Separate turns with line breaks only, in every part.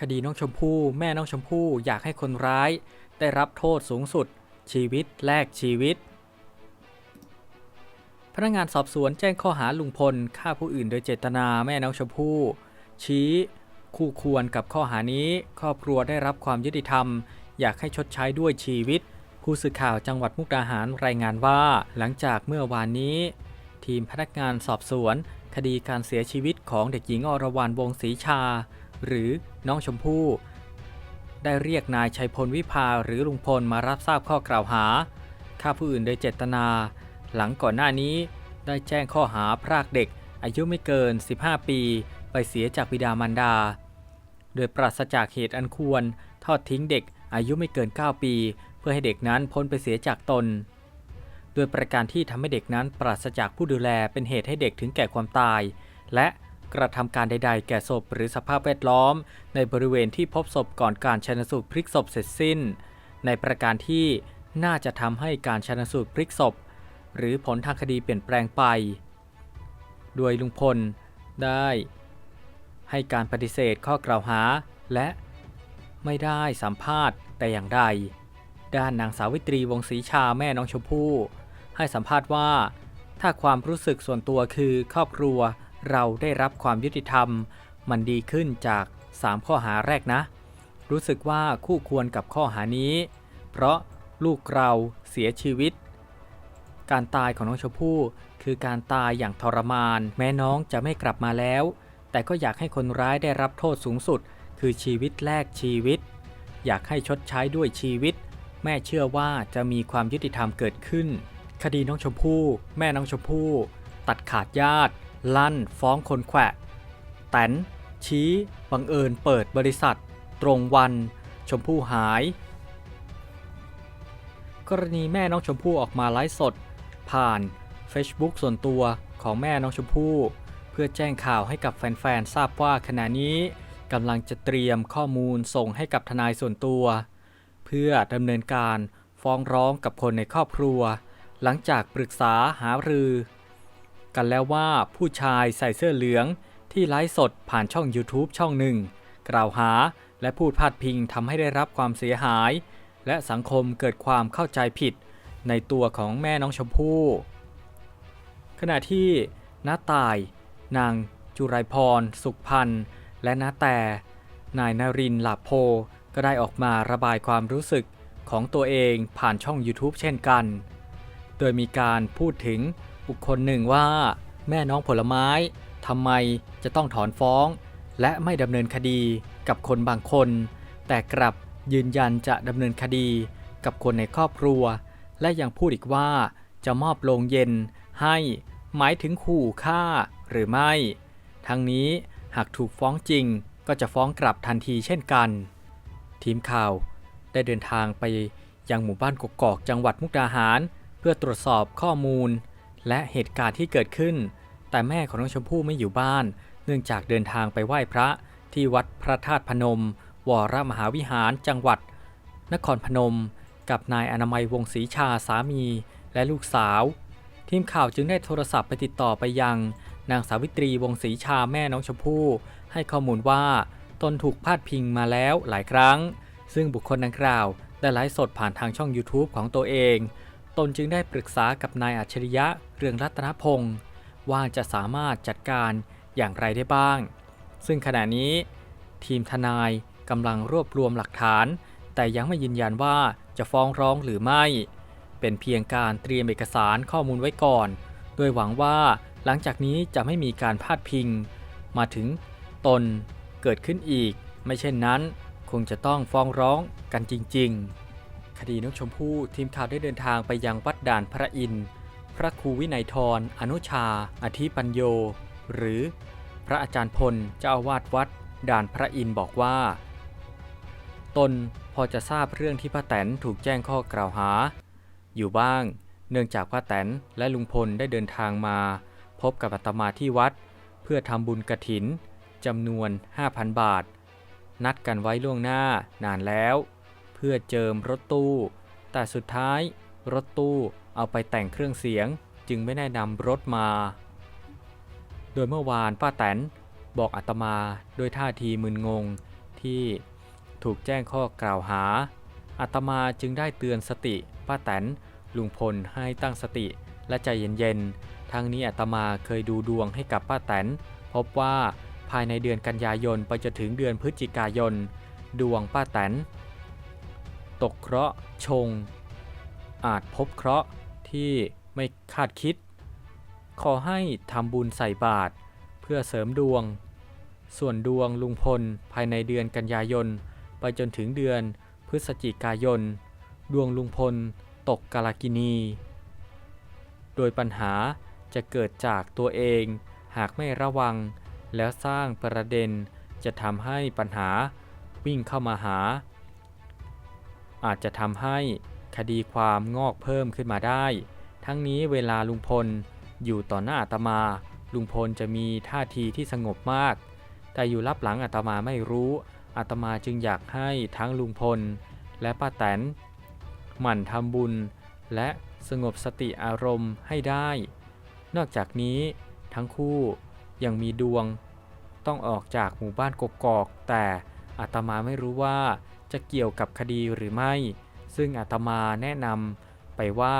คดีน้องชมพู่แม่น้องชมพู่อยากให้คนร้าย ได้รับโทษสูงสุด ชีวิตแลกชีวิต พนักงานสอบสวนแจ้งข้อหาลุงพลฆ่าผู้อื่นโดยเจตนาแม่น้องชมพู่ ชี้ คู่ควรกับข้อหานี้ ครอบครัวได้รับความยุติธรรม อยากให้ชดใช้ด้วยชีวิต ผู้สื่อข่าวจังหวัดมุกดาหารรายงานว่าหลังจากเมื่อวานนี้ ทีมพนักงานสอบสวน คดีการเสียชีวิตของเด็กหญิงอรวรรณวงศรีชา หรือน้องชมพู่ได้เรียกนายชัยพลวิภาหรือลุงพลมารับทราบข้อกล่าวหาฆ่าผู้อื่นโดยเจตนา หลังก่อนหน้านี้ได้แจ้งข้อหาพรากเด็ก อายุไม่เกิน 15 ปี ไปเสียจากบิดามารดา โดยปราศจากเหตุอันควร ทอดทิ้งเด็กอายุไม่เกิน 9 ปี เพื่อให้เด็กนั้นพ้นไปเสียจากตน โดยประการที่ทำให้เด็กนั้นปราศจากผู้ดูแลเป็นเหตุให้เด็กถึงแก่ความตาย และ กระทำการใด ๆ แก่ศพหรือสภาพแวดล้อม ในบริเวณที่พบศพก่อนการชันสูตรพลิกศพเสร็จสิ้น ในประการที่น่าจะทำให้การชันสูตรพลิกศพ หรือผลทางคดีเปลี่ยนแปลงไป โดยลุงพลได้ ให้การปฏิเสธข้อกล่าวหา และไม่ได้สัมภาษณ์แต่อย่างใด ด้านนางสาวิตรีวงศ์ศรีชาแม่น้องชมพู่ให้สัมภาษณ์ว่า ถ้าความรู้สึกส่วนตัวคือครอบครัว เราได้รับความยุติธรรม มันดีขึ้นจาก 3 ข้อหาแรกนะ รู้สึกว่าคู่ควรกับข้อหานี้ เพราะลูกเราเสียชีวิต การตายของน้องชมพู่คือการตายอย่างทรมาน แม้น้องจะไม่กลับมาแล้ว แต่ก็อยากให้คนร้ายได้รับโทษสูงสุด คือชีวิตแลกชีวิต อยากให้ชดใช้ด้วยชีวิต แม่เชื่อว่าจะมีความยุติธรรมเกิดขึ้น คดีน้องชมพู่ แม่น้องชมพู่ ตัดขาดญาติ ลั่นฟ้องคนแขวะ แตนชี้บังเอิญเปิดบริษัท ตรงวัน ชมพู่หาย กรณีแม่น้องชมพู่ออกมาไลฟ์สด ผ่าน Facebook ส่วนตัวของแม่น้องชมพู่ เพื่อแจ้งข่าวให้กับแฟนๆ ทราบว่าขณะนี้กำลังจะเตรียมข้อมูลส่งให้กับทนายส่วนตัว เพื่อดำเนินการฟ้องร้องกับคนในครอบครัว หลังจากปรึกษาหารือ กันแล้วว่าผู้ชายใส่เสื้อเหลืองที่ไลฟ์สดผ่านช่อง YouTube ช่องหนึ่ง กล่าวหาและพูดพาดพิงทำให้ได้รับความเสียหาย และสังคมเกิดความเข้าใจผิดในตัวของแม่น้องชมพู่ขณะที่น้าตาย นางจุไรพร สุขพันธ์ และน้าแต่ นายนารินหลาโพ ก็ได้ออกมาระบายความรู้สึกของตัวเองผ่านช่อง YouTube เช่นกัน โดยมีการพูดถึง บุคคลหนึ่งว่า แม่น้องผลไม้ทำไมจะต้องถอนฟ้อง และไม่ดำเนินคดีกับคนบางคน แต่กลับยืนยันจะดำเนินคดีกับคนในครอบครัว และยังพูดอีกว่าจะมอบโลงเย็นให้หมายถึงขู่ฆ่าหรือไม่ ทั้งนี้หากถูกฟ้องจริงก็จะฟ้องกลับทันทีเช่นกัน ทีมข่าวได้เดินทางไปยังหมู่บ้านกกอกจังหวัดมุกดาหาร เพื่อตรวจสอบข้อมูล และเหตุการณ์ที่เกิดขึ้น แต่แม่ของน้องชมพู่ไม่อยู่บ้าน เนื่องจากเดินทางไปไหว้พระที่วัดพระธาตุพนม วรมหาวิหารจังหวัด นครพนม กับนายอนามัยวงศรีชาสามีและลูกสาว ทีมข่าวจึงได้โทรศัพท์ไปติดต่อไปยัง นางสาวิตรีวงศรีชาแม่น้องชมพู่ให้ข้อมูลว่าตนถูกพาดพิงมาแล้วหลายครั้ง ซึ่งบุคคลดังกล่าว ได้ไลฟ์สดผ่านทางช่อง YouTube ของตัวเอง ตนจึงได้ปรึกษากับนายอัจฉริยะเรืองรัตนพงศ์ว่าจะสามารถจัดการอย่างไรได้บ้าง ซึ่งขณะนี้ ทีมทนายกำลังรวบรวมหลักฐาน แต่ยังไม่ยืนยันว่าจะฟ้องร้องหรือไม่ เป็นเพียงการเตรียมเอกสารข้อมูลไว้ก่อน โดยหวังว่าหลังจากนี้จะไม่มีการพาดพิง มาถึงตนเกิดขึ้นอีก ไม่เช่นนั้น คงจะต้องฟ้องร้องกันจริง ๆ คดีน้องชมพู่ทีมข่าวได้เดินทางไปยังวัดด่านพระอินทร์พระครูวินัยทรอนุชา อธิปัญโย หรือพระอาจารย์พลเจ้าอาวาสวัด ด่านพระอินทร์บอกว่า ตนพอจะทราบเรื่องที่ป้าแตนถูกแจ้งข้อกล่าวหา อยู่บ้าง เนื่องจากป้าแตนและลุงพลได้เดินทางมา พบกับอาตมาที่วัด เพื่อทำบุญกระถินจำนวน 5,000 บาท นัดกันไว้ล่วงหน้านานแล้ว พื่อเจิมรถตู้ แต่สุดท้ายรถตู้เอาไปแต่งเครื่องเสียงจึงไม่ได้นำรถมา โดยเมื่อวานป้าแตนบอกอาตมาโดยท่าทีมึนงงที่ถูกแจ้งข้อกล่าวหาอาตมาจึงได้เตือนสติป้าแตนลุงพลให้ตั้งสติและใจเย็นๆ ทั้งนี้อาตมาเคยดูดวงให้กับป้าแตนพบว่าภายในเดือนกันยายนไปจนถึงเดือนพฤศจิกายน ดวงป้าแตน ตกเคราะห์ชง อาจพบเคราะห์ที่ไม่คาดคิด ขอให้ทำบุญใส่บาตรเพื่อเสริมดวง ส่วนดวงลุงพลภายในเดือนกันยายน ไปจนถึงเดือนพฤศจิกายน ดวงลุงพลตกกาลกินี โดยปัญหาจะเกิดจากตัวเองหากไม่ระวัง แล้วสร้างประเด็นจะทำให้ปัญหาวิ่งเข้ามาหา อาจจะทำให้คดีความงอกเพิ่มขึ้นมาได้ ทั้งนี้เวลาลุงพลอยู่ต่อหน้าอาตมา ลุงพลจะมีท่าทีที่สงบมาก แต่อยู่รับหลังอาตมาไม่รู้อาตมาจึงอยากให้ทั้งลุงพล และป้าแตน หมั่นทำบุญ และสงบสติอารมณ์ให้ได้ นอกจากนี้ทั้งคู่ยังมีดวง ต้องออกจากหมู่บ้านกกอก แต่อาตมาไม่รู้ว่า จะเกี่ยวกับคดีหรือไม่ ซึ่งอาตมาแนะนำไปว่า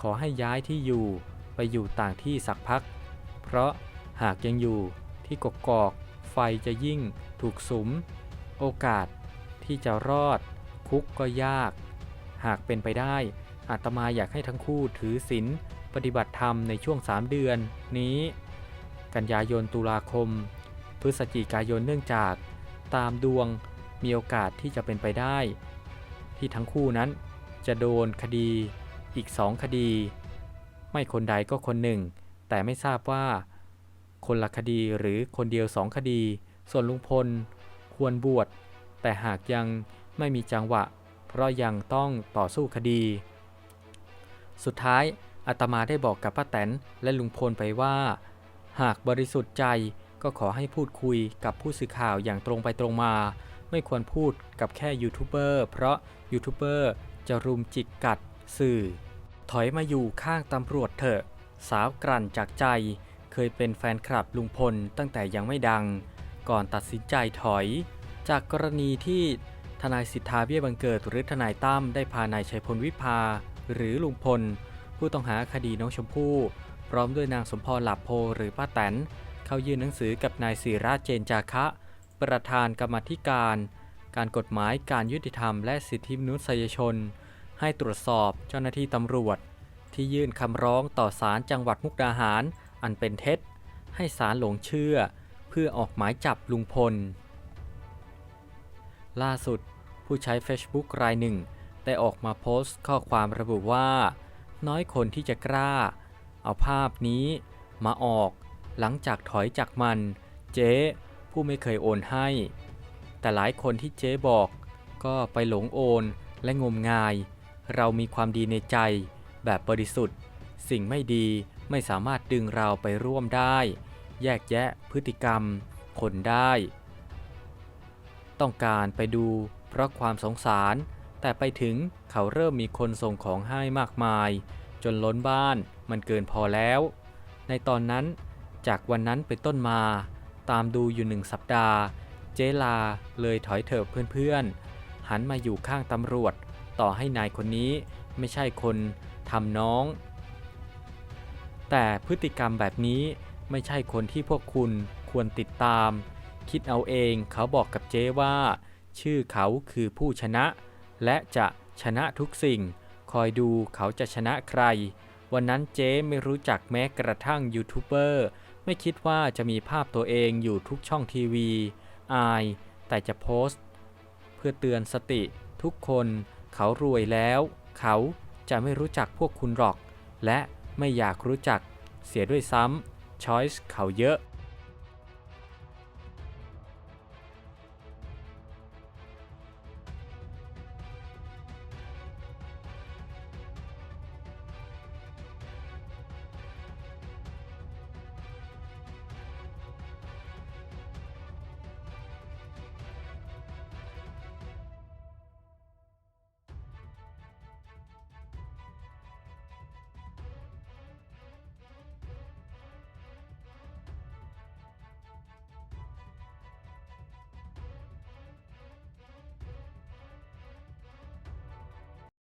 ขอให้ย้ายที่อยู่ไปอยู่ต่างที่สักพัก เพราะหากยังอยู่ที่กกอกไฟจะยิ่งถูกสุม โอกาสที่จะรอด คุกก็ยาก หากเป็นไปได้อาตมาอยากให้ทั้งคู่ถือศีลปฏิบัติธรรมในช่วง 3 เดือนนี้ กันยายนตุลาคม พฤศจิกายนเนื่องจาก ตามดวง มีโอกาสที่จะเป็นไปได้ ที่ทั้งคู่นั้นจะโดนคดีอีกสองคดี ไม่คนใดก็คนหนึ่ง แต่ไม่ทราบว่า คนละคดีหรือคนเดียวสองคดี ส่วนลุงพลควรบวชแต่หากยังไม่มีจังหวะ เพราะยังต้องต่อสู้คดี สุดท้ายอาตมาได้บอกกับป้าแตนและลุงพลไปว่า หากบริสุทธิ์ใจก็ขอให้พูดคุยกับผู้สื่อข่าวอย่างตรงไปตรงมา ไม่ควรพูดกับแค่ยูทูบเบอร์เพราะยูทูบเบอร์จะรุมจิกกัดสื่อ ถอยมาอยู่ข้างตำรวจเถอะ สาวกลั่นจากใจ เคยเป็นแฟนคลับลุงพลตั้งแต่ยังไม่ดัง ก่อนตัดสินใจถอย จากกรณีที่ทนายสิทธาเบี้ยบังเกิด หรือทนายตั้มได้พานายชัยพลวิภา หรือลุงพล ผู้ต้องหาคดีน้องชมพู่ พร้อมด้วยนางสมพรหลับโพหรือป้าแตน เข้ายื่นหนังสือกับนายศิราเจนจาคะ ประธานกรรมธิการ การกฎหมายการยุติธรรมและสิทธิมนุษยชน ให้ตรวจสอบเจ้าหน้าที่ตำรวจ ที่ยื่นคำร้องต่อศาลจังหวัดมุกดาหาร อันเป็นเท็จ ให้ศาลหลงเชื่อ เพื่อออกหมายจับลุงพล ล่าสุด ผู้ใช้ Facebook รายหนึ่ง ได้ออกมาโพสต์ข้อความระบุว่า น้อยคนที่จะกล้า เอาภาพนี้มาออก หลังจากถอยจากมัน เจ๊ ผู้ไม่เคยโอนให้ แต่หลายคนที่เจ๊บอกก็ไปหลงโอนและงมงาย เรามีความดีในใจแบบบริสุทธิ์ สิ่งไม่ดีไม่สามารถดึงเราไปร่วมได้ แยกแยะพฤติกรรม คนได้ ต้องการไปดูเพราะความสงสาร แต่ไปถึงเขาเริ่มมีคนส่งของให้มากมาย จนล้นบ้านมันเกินพอแล้ว ในตอนนั้นจากวันนั้นเป็นต้นมา ตามดูอยู่หนึ่งสัปดาห์ เจลาเลยถอยเถิบเพื่อนๆ หันมาอยู่ข้างตำรวจ ต่อให้นายคนนี้ไม่ใช่คนทำน้อง แต่พฤติกรรมแบบนี้ไม่ใช่คนที่พวกคุณควรติดตาม คิดเอาเองเขาบอกกับเจ๊ว่า ชื่อเขาคือผู้ชนะ และจะชนะทุกสิ่ง คอยดูเขาจะชนะใคร วันนั้นเจ๊ไม่รู้จักแม้กระทั่งยูทูบเบอร์ ไม่คิดว่าจะมีภาพตัวเองอยู่ทุกช่องทีวี อาย แต่จะโพสต์ เพื่อเตือนสติทุกคนเขารวยแล้ว เขาจะไม่รู้จักพวกคุณหรอก และไม่อยากรู้จักเสียด้วยซ้ำช้อยส์เขาเยอะ